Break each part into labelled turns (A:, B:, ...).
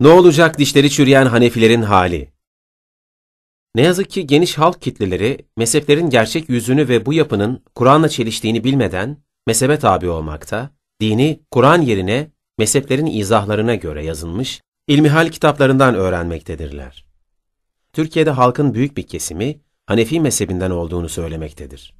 A: Ne olacak dişleri çürüyen Hanefilerin hali? Ne yazık ki geniş halk kitleleri mezheplerin gerçek yüzünü ve bu yapının Kur'an'la çeliştiğini bilmeden mezhebe tabi olmakta, dini Kur'an yerine mezheplerin izahlarına göre yazılmış ilmihal kitaplarından öğrenmektedirler. Türkiye'de halkın büyük bir kesimi Hanefi mezhebinden olduğunu söylemektedir.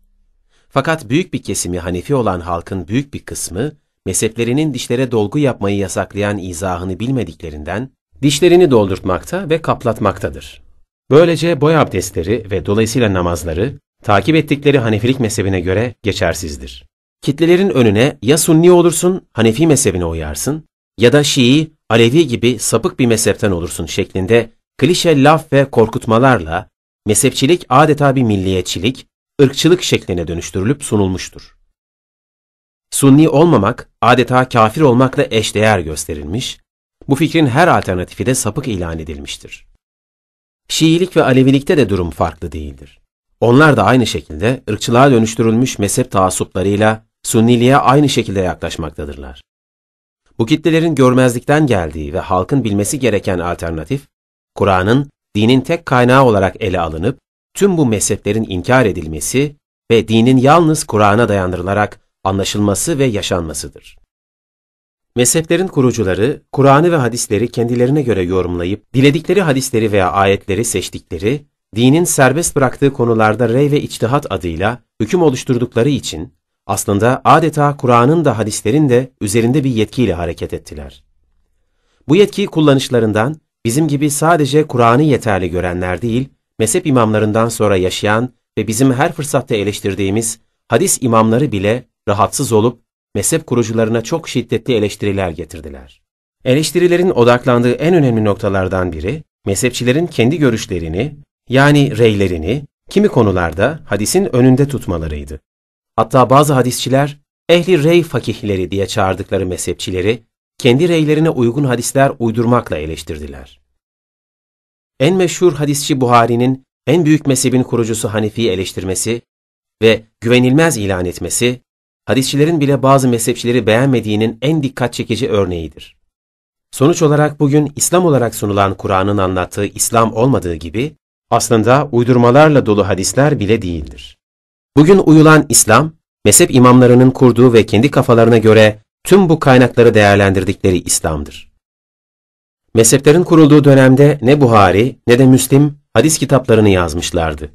A: Fakat büyük bir kesimi Hanefi olan halkın büyük bir kısmı mezheplerinin dişlere dolgu yapmayı yasaklayan izahını bilmediklerinden dişlerini doldurtmakta ve kaplatmaktadır. Böylece boy abdestleri ve dolayısıyla namazları takip ettikleri Hanefilik mezhebine göre geçersizdir. Kitlelerin önüne ya Sunni olursun, Hanefi mezhebine uyarsın ya da Şii, Alevi gibi sapık bir mezhepten olursun şeklinde klişe laf ve korkutmalarla mezhepçilik adeta bir milliyetçilik, ırkçılık şekline dönüştürülüp sunulmuştur. Sunni olmamak adeta kafir olmakla eşdeğer gösterilmiş, bu fikrin her alternatifi de sapık ilan edilmiştir. Şiilik ve Alevilikte de durum farklı değildir. Onlar da aynı şekilde ırkçılığa dönüştürülmüş mezhep taassuplarıyla Sunniliğe aynı şekilde yaklaşmaktadırlar. Bu kitlelerin görmezlikten geldiği ve halkın bilmesi gereken alternatif, Kur'an'ın dinin tek kaynağı olarak ele alınıp, tüm bu mezheplerin inkar edilmesi ve dinin yalnız Kur'an'a dayandırılarak anlaşılması ve yaşanmasıdır. Mezheplerin kurucuları, Kur'an'ı ve hadisleri kendilerine göre yorumlayıp, diledikleri hadisleri veya ayetleri seçtikleri, dinin serbest bıraktığı konularda rey ve içtihat adıyla hüküm oluşturdukları için, aslında adeta Kur'an'ın da hadislerin de üzerinde bir yetkiyle hareket ettiler. Bu yetkiyi kullanışlarından bizim gibi sadece Kur'an'ı yeterli görenler değil, mezhep imamlarından sonra yaşayan ve bizim her fırsatta eleştirdiğimiz hadis imamları bile rahatsız olup mezhep kurucularına çok şiddetli eleştiriler getirdiler. Eleştirilerin odaklandığı en önemli noktalardan biri, mezhepçilerin kendi görüşlerini, yani reylerini, kimi konularda hadisin önünde tutmalarıydı. Hatta bazı hadisçiler, ehli rey fakihleri diye çağırdıkları mezhepçileri, kendi reylerine uygun hadisler uydurmakla eleştirdiler. En meşhur hadisçi Buhari'nin en büyük mezhebin kurucusu Hanefi'yi eleştirmesi ve güvenilmez ilan etmesi, hadisçilerin bile bazı mezhepçileri beğenmediğinin en dikkat çekici örneğidir. Sonuç olarak bugün İslam olarak sunulan Kur'an'ın anlattığı İslam olmadığı gibi, aslında uydurmalarla dolu hadisler bile değildir. Bugün uyulan İslam, mezhep imamlarının kurduğu ve kendi kafalarına göre tüm bu kaynakları değerlendirdikleri İslam'dır. Mezheplerin kurulduğu dönemde ne Buhari ne de Müslim hadis kitaplarını yazmışlardı.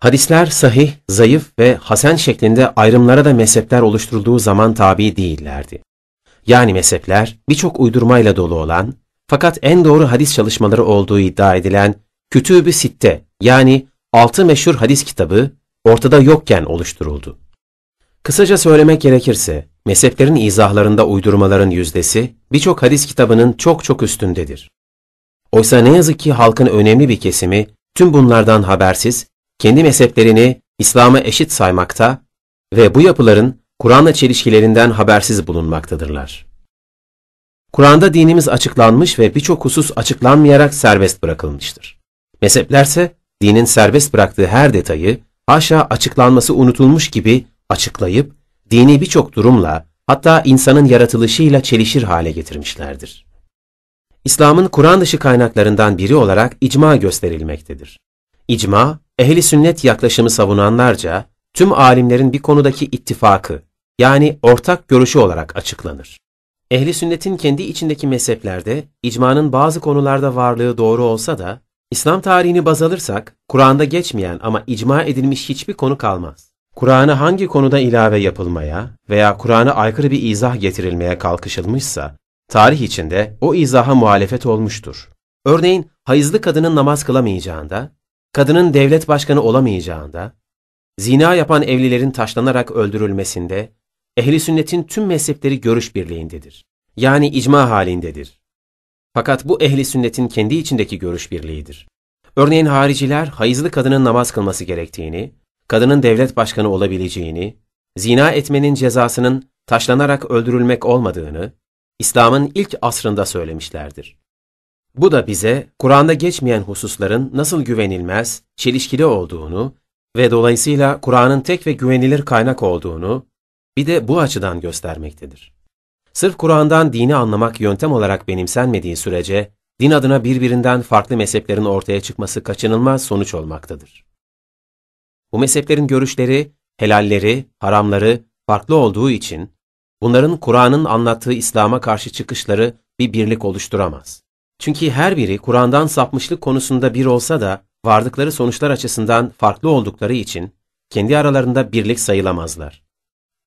A: Hadisler sahih, zayıf ve hasen şeklinde ayrımlara da mezhepler oluşturulduğu zaman tabi değillerdi. Yani mezhepler birçok uydurmayla dolu olan fakat en doğru hadis çalışmaları olduğu iddia edilen Kütüb-ü Sitte yani altı meşhur hadis kitabı ortada yokken oluşturuldu. Kısaca söylemek gerekirse, mezheplerin izahlarında uydurmaların yüzdesi birçok hadis kitabının çok çok üstündedir. Oysa ne yazık ki halkın önemli bir kesimi tüm bunlardan habersiz, kendi mezheplerini İslam'a eşit saymakta ve bu yapıların Kur'an'la çelişkilerinden habersiz bulunmaktadırlar. Kur'an'da dinimiz açıklanmış ve birçok husus açıklanmayarak serbest bırakılmıştır. Mezheplerse dinin serbest bıraktığı her detayı haşa açıklanması unutulmuş gibi açıklayıp dini birçok durumla hatta insanın yaratılışıyla çelişir hale getirmişlerdir. İslam'ın Kur'an dışı kaynaklarından biri olarak icma gösterilmektedir. İcma, ehli sünnet yaklaşımı savunanlarca tüm alimlerin bir konudaki ittifakı yani ortak görüşü olarak açıklanır. Ehli sünnetin kendi içindeki mezheplerde icmanın bazı konularda varlığı doğru olsa da İslam tarihini baz alırsak Kur'an'da geçmeyen ama icma edilmiş hiçbir konu kalmaz. Kur'an'a hangi konuda ilave yapılmaya veya Kur'an'a aykırı bir izah getirilmeye kalkışılmışsa, tarih içinde o izaha muhalefet olmuştur. Örneğin hayızlı kadının namaz kılamayacağında, kadının devlet başkanı olamayacağında, zina yapan evlilerin taşlanarak öldürülmesinde, ehli sünnetin tüm mezhepleri görüş birliğindedir. Yani icma halindedir. Fakat bu ehli sünnetin kendi içindeki görüş birliğidir. Örneğin hariciler hayızlı kadının namaz kılması gerektiğini, kadının devlet başkanı olabileceğini, zina etmenin cezasının taşlanarak öldürülmek olmadığını, İslam'ın ilk asrında söylemişlerdir. Bu da bize Kur'an'da geçmeyen hususların nasıl güvenilmez, çelişkili olduğunu ve dolayısıyla Kur'an'ın tek ve güvenilir kaynak olduğunu bir de bu açıdan göstermektedir. Sırf Kur'an'dan dini anlamak yöntem olarak benimsenmediği sürece din adına birbirinden farklı mezheplerin ortaya çıkması kaçınılmaz sonuç olmaktadır. Bu mezheplerin görüşleri, helalleri, haramları farklı olduğu için, bunların Kur'an'ın anlattığı İslam'a karşı çıkışları bir birlik oluşturamaz. Çünkü her biri Kur'an'dan sapmışlık konusunda bir olsa da, vardıkları sonuçlar açısından farklı oldukları için, kendi aralarında birlik sayılamazlar.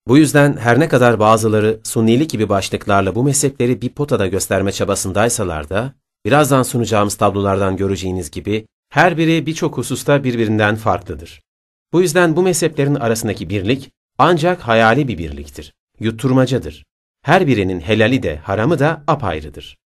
A: Bu yüzden her ne kadar bazıları sunnilik gibi başlıklarla bu mezhepleri bir potada gösterme çabasındaysalar da, birazdan sunacağımız tablolardan göreceğiniz gibi, her biri birçok hususta birbirinden farklıdır. Bu yüzden bu mezheplerin arasındaki birlik ancak hayali bir birliktir, yutturmacadır. Her birinin helali de haramı da apayrıdır.